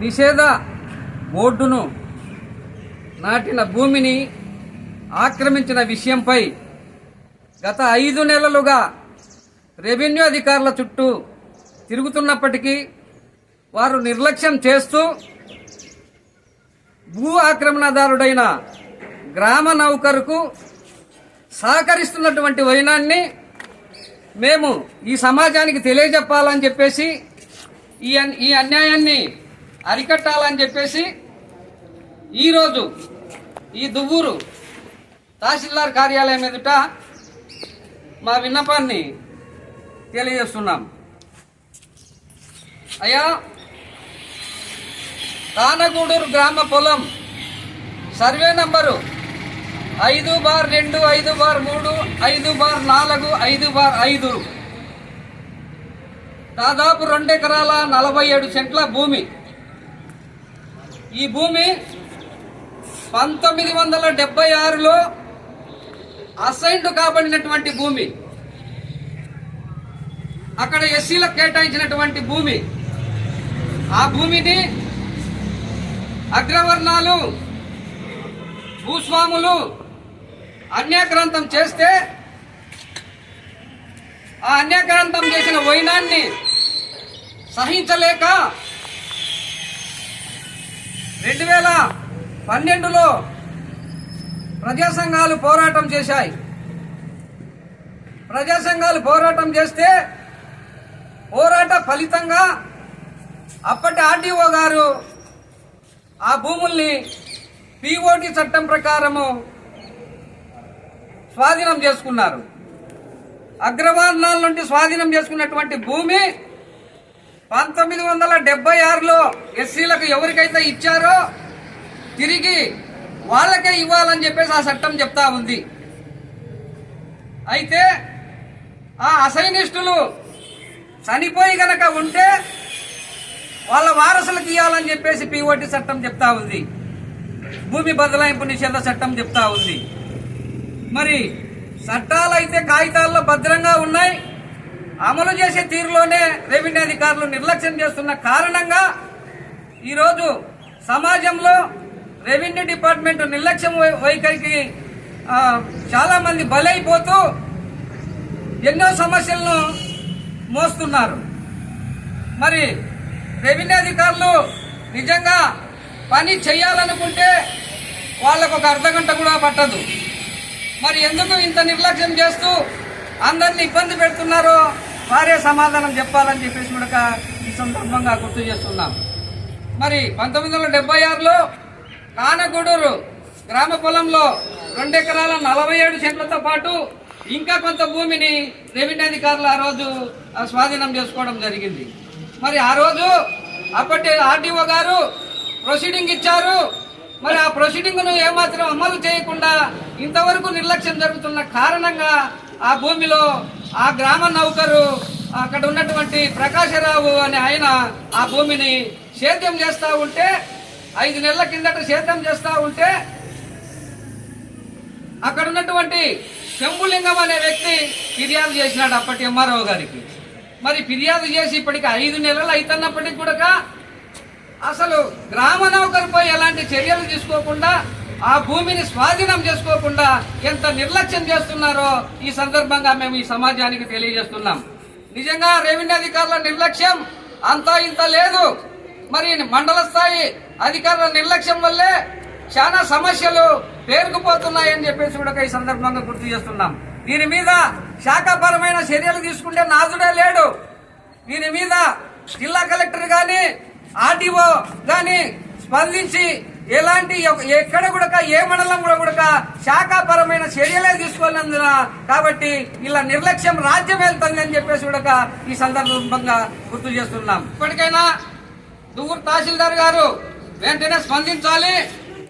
నిషేధ బోర్డును నాటిన భూమిని ఆక్రమించిన విషయంపై గత ఐదు నెలలుగా రెవెన్యూ అధికారుల చుట్టూ తిరుగుతున్నప్పటికీ వారు నిర్లక్ష్యం చేస్తూ భూ ఆక్రమణదారుడైన గ్రామ నౌకరుకు సహకరిస్తున్నటువంటి వైనాన్ని మేము ఈ సమాజానికి తెలియజెప్పాలని చెప్పేసి ఈ అన్- ఈ అన్యాయాన్ని అరికట్టాలని చెప్పేసి ఈరోజు ఈ దువ్వూరు తహసీల్దార్ కార్యాలయం ఎదుట మా విన్నపాన్ని తెలియజేస్తున్నాం. అయ్యా తానగూడూరు గ్రామ పొలం సర్వే నంబరు ఐదు బార్ రెండు ఐదు బార్ మూడు ఐదు బార్ నాలుగు ఐదు బార్ ఐదు. దాదాపు రెండు ఎకరాల నలభై ఏడు సెంట్ల భూమి ఈ భూమి పంతొమ్మిది వందల డెబ్బై ఆరులో అసైన్డ్ కాబడినటువంటి భూమి. అక్కడ ఎస్సీలకు కేటాయించినటువంటి భూమి. ఆ భూమిని అగ్రవర్ణాలు భూస్వాములు అన్యాక్రాంతం చేస్తే ఆ అన్యాక్రాంతం చేసిన వైనాన్ని సహించలేక రెండు వేల పన్నెండులో ప్రజా సంఘాలు పోరాటం చేశాయి. ప్రజా సంఘాలు పోరాటం చేస్తే పోరాట ఫలితంగా అప్పటి ఆర్డీఓ గారు ఆ భూముల్ని పిఓటి చట్టం ప్రకారము స్వాధీనం చేసుకున్నారు. అగ్రవర్ణాల నుండి స్వాధీనం చేసుకున్నటువంటి భూమి పంతొమ్మిది వందల డెబ్బై ఆరులో ఎస్సీలకు ఎవరికైతే ఇచ్చారో తిరిగి వాళ్ళకే ఇవ్వాలని చెప్పేసి ఆ చట్టం చెప్తా ఉంది. అయితే ఆ అసైనిస్టులు చనిపోయి గనక ఉంటే వాళ్ళ వారసులకు ఇవ్వాలని చెప్పేసి పిఓటి చట్టం చెప్తా ఉంది. భూమి బదలాయింపు నిషేధ చట్టం చెప్తా ఉంది. మరి చట్టాలు అయితే కాగితాల్లో భద్రంగా ఉన్నాయి. అమలు చేసే తీరులోనే రెవెన్యూ అధికారులు నిర్లక్ష్యం చేస్తున్న కారణంగా ఈరోజు సమాజంలో రెవెన్యూ డిపార్ట్మెంట్ నిర్లక్ష్యం వైఖరికి చాలామంది చాలా మంది బలైపోతూ ఎన్నో సమస్యలను మోస్తున్నారు. మరి రెవెన్యూ అధికారులు నిజంగా పని చేయాలనుకుంటే వాళ్ళకు ఒక అర్ధగంట కూడా పట్టదు. మరి ఎందుకు ఇంత నిర్లక్ష్యం చేస్తూ అందరిని ఇబ్బంది పెడుతున్నారో వారే సమాధానం చెప్పాలని చెప్పేసి కూడా ఈ సందర్భంగా గుర్తు చేస్తున్నాం. మరి పంతొమ్మిది వందల డెబ్బై ఆరులో కానగూడూరు గ్రామ పొలంలో రెండు ఎకరాల నలభై ఏడు సెంట్లతో పాటు ఇంకా కొంత భూమిని రెవెన్యూ అధికారులు ఆ రోజు ఆ, స్వాధీనం చేసుకోవడం జరిగింది. మరి ఆ రోజు అప్పటి ఆర్డీఓ గారు ప్రొసీడింగ్ ఇచ్చారు. మరి ఆ ప్రొసీడింగ్ను ఏమాత్రం అమలు చేయకుండా ఇంతవరకు నిర్లక్ష్యం జరుగుతున్న కారణంగా ఆ భూమిలో ఆ గ్రామ నౌకరు అక్కడ ఉన్నటువంటి ప్రకాశరావు అనే ఆయన ఆ భూమిని సేద్యం చేస్తా ఉంటే ఐదు నెలల కిందట సేద్యం చేస్తా ఉంటే అక్కడ ఉన్నటువంటి శంభులింగం అనే వ్యక్తి ఫిర్యాదు చేసినాడు అప్పటి ఎంఆర్ఓ గారికి. మరి ఫిర్యాదు చేసి ఇప్పటికి ఐదు నెలలు అవుతున్నప్పటికి కూడా అసలు గ్రామ నౌకరిపై ఎలాంటి చర్యలు తీసుకోకుండా ఆ భూమిని స్వాధీనం చేసుకోకుండా ఎంత నిర్లక్ష్యం చేస్తున్నారో ఈ సందర్భంగా మేము ఈ సమాజానికి తెలియజేస్తున్నాం. నిజంగా రెవెన్యూ అధికారుల నిర్లక్ష్యం అంతా ఇంత లేదు. మరి మండల స్థాయి అధికారుల నిర్లక్ష్యం వల్లే చాలా సమస్యలు పేరుకుపోతున్నాయని చెప్పేసి కూడా ఈ సందర్భంగా గుర్తు చేస్తున్నాం. దీని మీద శాఖాపరమైన చర్యలు తీసుకుంటే నాదుడే లేడు. దీని మీద జిల్లా కలెక్టర్ కానీ ఆర్టీఓ కానీ స్పందించి ఎలాంటి ఎక్కడ కూడా ఏ మండలం కూడా కూడా శాఖాపరమైన చర్యలే తీసుకోలేందున కాబట్టి ఇలా నిర్లక్ష్యం రాజ్యం వెళ్తుంది అని చెప్పేసి కూడా ఈ సందర్భంగా గుర్తు చేస్తున్నాం. ఇప్పటికైనా దువ్వూరు తహసీల్దార్ గారు వెంటనే స్పందించాలి.